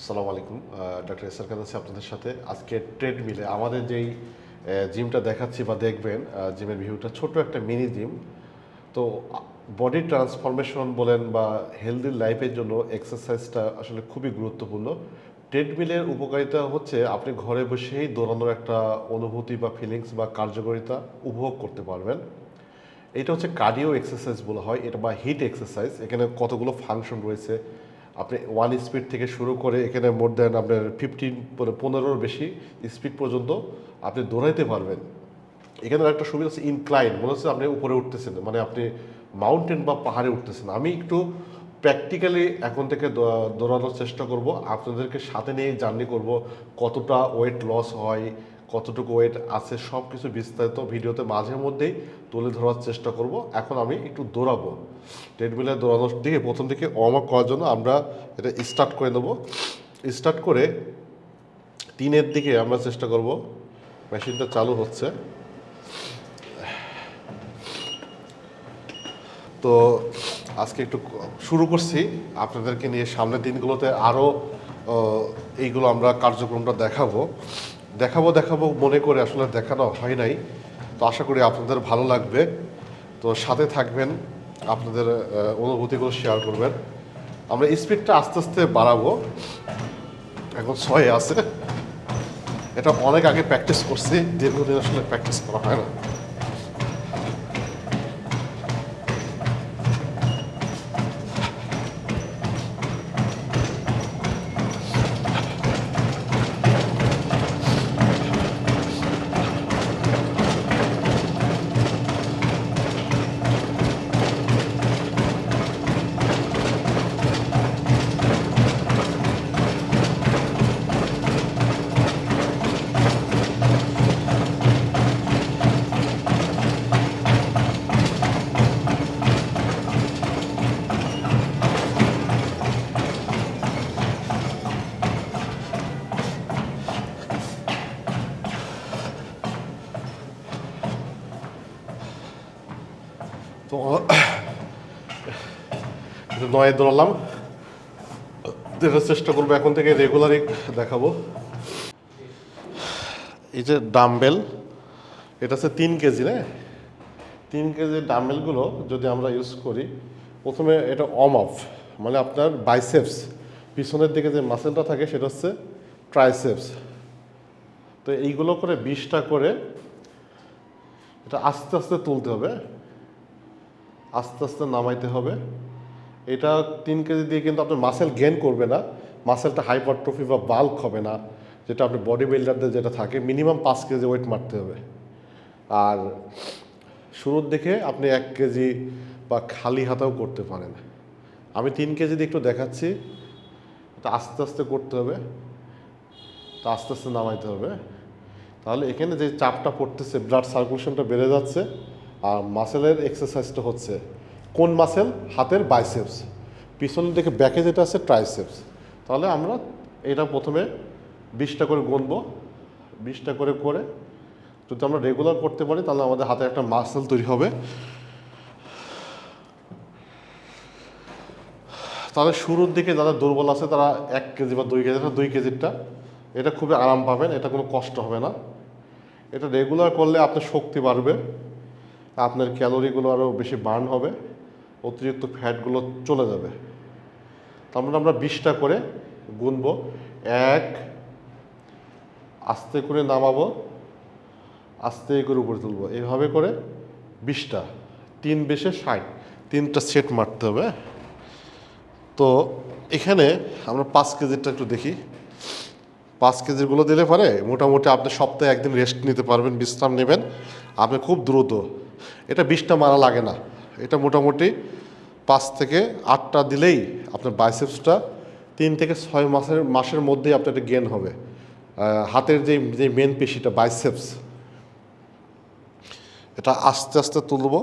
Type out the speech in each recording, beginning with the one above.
সালাম আলাইকুম। Doctor SR কাজ আছে আপনাদের সাথে। আজকে ট্রেড মিলে আমাদের যেই জিমটা দেখাচ্ছি বা দেখবেন জিমের ভিউটা ছোট একটা মিনি জিম তো বডি ট্রান্সফরমেশন বলেন বা হেলদি লাইফের জন্য এক্সারসাইজটা আসলে খুবই গুরুত্বপূর্ণ। ট্রেডমিলের উপকারিতা হচ্ছে আপনি ঘরে বসেই দৌড়ানোর একটা অনুভূতি বা ফিলিংস বা কার্যকারিতা উপভোগ করতে পারবেন। এটা হচ্ছে কার্ডিও এক্সারসাইজ বলা হয়, এটা বা হিট এক্সারসাইজ এখানে কতগুলো ফাংশন রয়েছে আপনি ওয়ান স্পিড থেকে শুরু করে এখানে মোর দেন আপনার ফিফটিন পনেরোর বেশি স্পিড পর্যন্ত আপনি দৌড়াইতে পারবেন। এখানে একটা সুবিধা আছে ইনক্লাইন মনে হচ্ছে আপনি উপরে উঠতেছেন মানে আপনি মাউন্টেন বা পাহাড়ে উঠতেছেন। আমি একটু প্র্যাকটিক্যালি এখন থেকে দৌড়ানোর চেষ্টা করব, আপনাদেরকে সাথে নিয়ে জার্নি করব, কতটা ওয়েট লস হয় কতটুকু ওয়েট আছে সব কিছু বিস্তারিত ভিডিওতে মাঝে মধ্যেই তুলে ধরার চেষ্টা করব। এখন আমি একটু দৌড়াবো। ট্রেডমিলে দৌড়ানোর দিকে, প্রথম দিকে ওয়ার্ম আপ করার জন্য আমরা এটা স্টার্ট করে নেব। স্টার্ট করে তিনের দিকে আমরা চেষ্টা করব। মেশিনটা চালু হচ্ছে। তো আজকে একটু শুরু করছি। আপনাদেরকে নিয়ে সামনের দিনগুলোতে আরও এইগুলো আমরা কার্যক্রমটা দেখাবো। দেখাবো দেখাবো, মনে করে আসলে দেখানো হয় নাই। তো আশা করি আপনাদের ভালো লাগবে। তো সাথে থাকবেন, আপনাদের অনুভূতিগুলো শেয়ার করবেন। আমরা স্পিডটা আস্তে আস্তে বাড়াবো। এখন ছয় আছে। এটা অনেক আগে প্র্যাকটিস করছি, দীর্ঘদিন আসলে প্র্যাকটিস করা হয় না। তো নয় দৌড়ালাম দেখার চেষ্টা করব, এখন থেকে রেগুলারই দেখাবো। এই যে ডাম্বেল এটা হচ্ছে তিন কেজি না তিন কেজি ডাম্বেলগুলো যদি আমরা ইউজ করি, প্রথমে এটা অম অফ মানে আপনার বাইসেপস পিছনের দিকে যে মাসেলটা থাকে, সেটা হচ্ছে ট্রাইসেপস তো এইগুলো করে বিশটা করে এটা আস্তে আস্তে তুলতে হবে। আস্তে আস্তে নামাইতে হবে। এটা তিন কেজি দিয়ে কিন্তু আপনার মাসেল গেন করবে না। মাসেলটা হাইপারট্রফি বা বাল্ক হবে না, যেটা আপনি বডি বিল্ডারদের যেটা থাকে মিনিমাম পাঁচ কেজি ওয়েট মারতে হবে। আর শুরুর দিকে আপনি এক কেজি বা খালি হাতাও করতে পারেন। আমি তিন কেজি দিয়ে একটু দেখাচ্ছি। এটা আস্তে আস্তে করতে হবে। তো আস্তে আস্তে নামাইতে হবে। তাহলে এখানে যে চাপটা পড়তেছে ব্লাড সার্কুলেশনটা বেড়ে যাচ্ছে। আর মাসেলের এক্সারসাইজটা হচ্ছে কোন মাসেল? হাতের বাইসেপস। পিছনের দিকে ব্যাকে যেটা আছে, ট্রাইসেপস। তাহলে আমরা এটা প্রথমে বিশটা করে গুনবো। বিশটা করে করে যদি আমরা রেগুলার করতে পারি, তাহলে আমাদের হাতে একটা মাসেল তৈরি হবে। তাহলে শুরুর দিকে যারা দুর্বল আছে, তারা এক কেজি বা দুই কেজি দুই কেজিরটা। এটা খুবই আরাম পাবেন, এটা কোনো কষ্ট হবে না। এটা রেগুলার করলে আপনার শক্তি বাড়বে। আপনার ক্যালোরিগুলো আরও বেশি বার্ন হবে, অতিরিক্ত ফ্যাটগুলো চলে যাবে। তারপরে আমরা বিশটা করে গুনবো। এক, আস্তে করে নামাবো, আস্তে করে উপরে তুলবো। এইভাবে করে বিশটা, তিন বেশে ষাট, তিনটা সেট মারতে হবে তো এখানে আমরা পাঁচ কেজিরটা একটু দেখি। পাঁচ কেজিরগুলো দিলে পারে মোটামুটি আপনি সপ্তাহে একদিন রেস্ট নিতে পারবেন, বিশ্রাম নেবেন। আপনি খুব দ্রুত এটা বিশটা মারা লাগে না। এটা মোটামুটি পাঁচ থেকে আটটা দিলেই আপনার বাইসেপসটা তিন থেকে ছয় মাসের মাসের মধ্যেই আপনার এটা গেন হবে। হাতের যে যে মেন পেশিটা, বাইসেপস, এটা আস্তে আস্তে তুলব,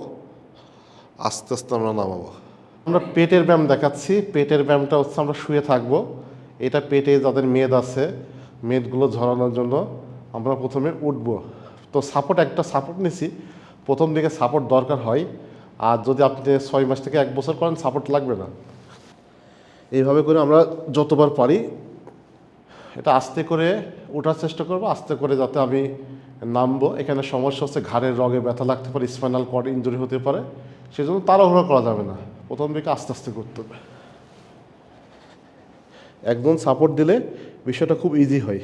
আস্তে আস্তে আমরা নামাবো। আমরা পেটের ব্যায়াম দেখাচ্ছি। পেটের ব্যায়ামটা হচ্ছে আমরা শুয়ে থাকব। এটা পেটে যাদের মেদ আছে, মেদগুলো ঝরানোর জন্য আমরা প্রথমে উঠব। তো সাপোর্ট একটা সাপোর্ট নিছি। প্রথম দিকে সাপোর্ট দরকার হয়, আর যদি আপনি ছয় মাস থেকে এক বছর করেন সাপোর্ট লাগবে না। এইভাবে করে আমরা যতবার পারি, এটা আস্তে করে ওঠার চেষ্টা করব, আস্তে করে যাতে আমি নামবো। এখানে সমস্যা হচ্ছে ঘাড়ের রগে ব্যথা লাগতে পারে স্পাইনাল কর্ড ইঞ্জুরি হতে পারে, সেজন্য তাড়াহুড়ো করা যাবে না। প্রথম দিকে আস্তে আস্তে করতে হবে। একজন সাপোর্ট দিলে বিষয়টা খুব ইজি হয়।